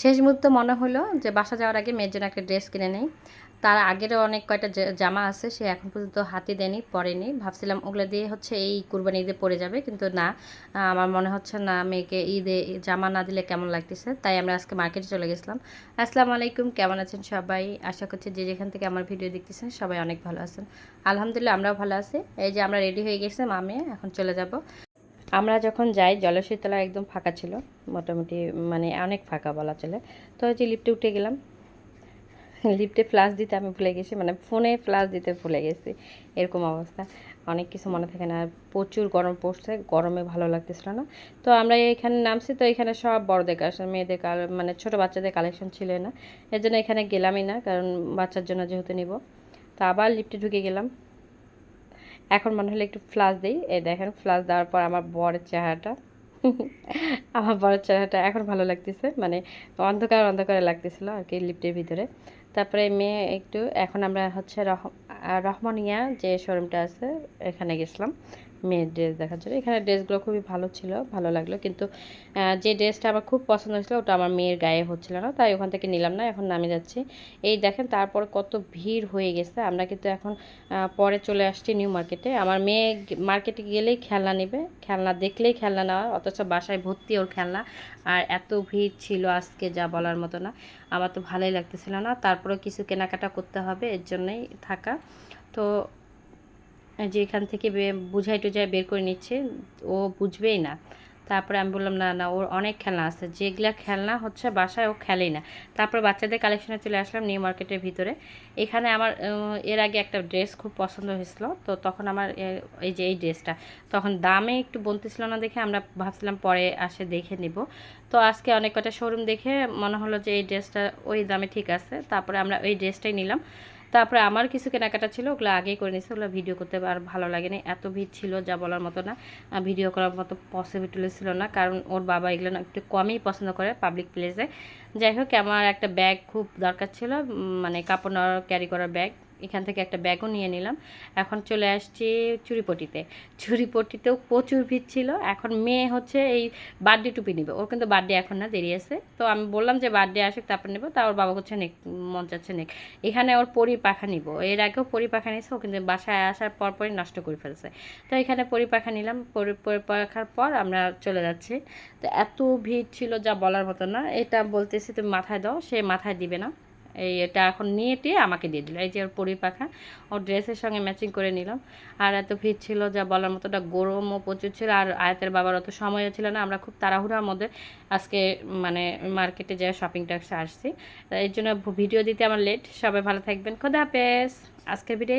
শেষ মুহূর্তে মনে হলো যে বাসা যাওয়ার আগে মেয়ের জন্য একটা ড্রেস কিনে নেই। তার আগেরও অনেক কয়টা জামা আছে, সে এখন পর্যন্ত হাতে দেয়নি, পরেনি। ভাবছিলাম ওগুলো দিয়ে হচ্ছে এই কুরবানি ঈদে পরে যাবে, কিন্তু না, আমার মনে হচ্ছে না মেয়েকে ঈদে জামা না দিলে কেমন লাগতেছে। তাই আমরা আজকে মার্কেটে চলে গেছিলাম। আসসালামু আলাইকুম, কেমন আছেন সবাই? আশা করছি যে যেখান থেকে আমার ভিডিও দেখতেছেন সবাই অনেক ভালো আছেন। আলহামদুলিল্লাহ আমরাও ভালো আছি। এই যে আমরা রেডি হয়ে গেছি, মামে, এখন চলে যাব। আমরা যখন যাই জলশীতলা একদম ফাঁকা ছিল, মোটামুটি মানে অনেক ফাঁকা বলা চলে। তো যে লিফটে উঠে গেলাম। লিফটে ফ্লাশ দিতে আমি ভুলে গেছি মানে ফোনে ফ্লাশ দিতে ভুলে গেছি, এরকম অবস্থা। অনেক কিছু মনে থাকে না, প্রচুর গরম পড়ছে, গরমে ভালো লাগতেছিল না। তো আমরা এখানে নামছি, তো এখানে সব বড়দের কালেকশন মেয়েদের মানে ছোট বাচ্চাদের কালেকশন ছিল না। এর জন্য এখানে গেলামই না, কারণ বাচ্চার জন্য যেহেতু নিব। তো আবার লিফটে ঢুকে গেলাম। এখন মনে হলো একটু ফ্লাশ দিই। এই দেখেন ফ্লাশ দেওয়ার পর আমার বরের চেহারাটা। আমার বরের চেহারাটা এখন ভালো লাগতেছে মানে অন্ধকার অন্ধকারে লাগতেছিল আর কি লিফটের ভিতরে। তারপরে মেয়ে একটু, এখন আমরা হচ্ছে রহ রহমানিয়া যে শোরুমটা আছে, এখানে গেছিলাম। মেয়ের ড্রেস দেখার জন্য। এখানে ড্রেসগুলো খুবই ভালো ছিল, ভালো লাগল। কিন্তু যে ড্রেসটা আমার খুব পছন্দ হয়েছিল, ওটা আমার মেয়ের গায়ে হচ্ছিল না। তাই ওখান থেকে নিলাম না, এখন নামে যাচ্ছি। এই দেখেন, তারপর কত ভিড় হয়ে গেছে। আমরা কিন্তু এখন পরে চলে আসছি নিউ মার্কেটে আমার মেয়ে মার্কেটে গেলেই খেলনা নেবে। খেলনা দেখলেই খেলনা নেওয়া। অথচ বাসায় ভর্তি ওর খেলনা। আর এত ভিড় ছিল আজকে যা বলার মতো না। আমার তো ভালোই লাগতেছিল না। তারপরে কিছু কেনাকাটা করতে হবে, এর জন্যই থাকা। তো যে এখান থেকে বুঝাই টুঝাই বের করে নিচ্ছে, ও বুঝবেই না। তারপরে আমি বললাম, না না, ওর অনেক খেলনা আছে। যেগুলা খেলনা হচ্ছে বাসায় ও খেলেই না। তারপর বাচ্চাদের কালেকশনে চলে আসলাম নিউ মার্কেটের ভিতরে। এখানে আমার এর আগে একটা ড্রেস খুব পছন্দ হয়েছিল। তো তখন আমার এই যে এই ড্রেসটা, তখন দামে একটু বলতেছিল না দেখে আমরা ভাবছিলাম পরে আসে দেখে নিব। তো আজকে অনেক কটা শোরুম দেখে মনে হলো যে এই ড্রেসটা ওই দামে ঠিক আছে। তারপরে আমরা ওই ড্রেসটাই নিলাম। তারপরে আমার কিছু কেনাকাটা ছিল, ওগুলো আগেই করে নিয়েছি, ওগুলো ভিডিও করতে আর ভালো লাগেনি। এত ভিড় ছিল যা বলার মতো না। ভিডিও করার মতো পসিবিলিটি ছিল না, কারণ ওর বাবা এগুলো না একটু কমই পছন্দ করে পাবলিক প্লেসে যাই হোক, আমার একটা ব্যাগ খুব দরকার ছিল মানে কাপড় ক্যারি করার ব্যাগ এখান থেকে একটা ব্যাগও নিয়ে নিলাম। এখন চলে আসছি চুরিপটিতে চুরিপটিতেও প্রচুর ভিড় ছিল। এখন মেয়ে হচ্ছে এই বার্থডে টুপি নেবে। ওর কিন্তু বার্থডে এখন না, দেরি আছে। তো আমি বললাম যে বার্থডে আসুক, তারপর নেব। তা ওর বাবা হচ্ছে নেক মন চাচ্ছে নেক। এখানে ওর পরি পাখা নিব। এর আগেও পরি পাখা নিয়েছে, ও কিন্তু বাসায় আসার পর পরই নষ্ট করে ফেলছে। তো এখানে পরি পাখা নিলাম। পরি পাখার পর আমরা চলে যাচ্ছি। তো এত ভিড় ছিল যা বলার মতো না। এটা বলতেছি তুমি মাথায় দাও, সে মাথায় দিবে না। এই এটা এখন নিয়ে টিয়ে আমাকে দিয়ে দিল। এই যে ওর পরি পাখা, ওর ড্রেসের সঙ্গে ম্যাচিং করে নিলাম। আর এত ভিড় ছিল যা বলার মতো ওটা গরমও প্রচুর ছিল, আর আয়াতের বাবার অত সময়ও ছিল না। আমরা খুব তাড়াহুড়ার মধ্যে আজকে মানে মার্কেটে যে শপিংটা আসছি। এই জন্য ভিডিও দিতে আমার লেট সবাই ভালো থাকবেন। খোদা হাফেজ। আজকের ভিডিও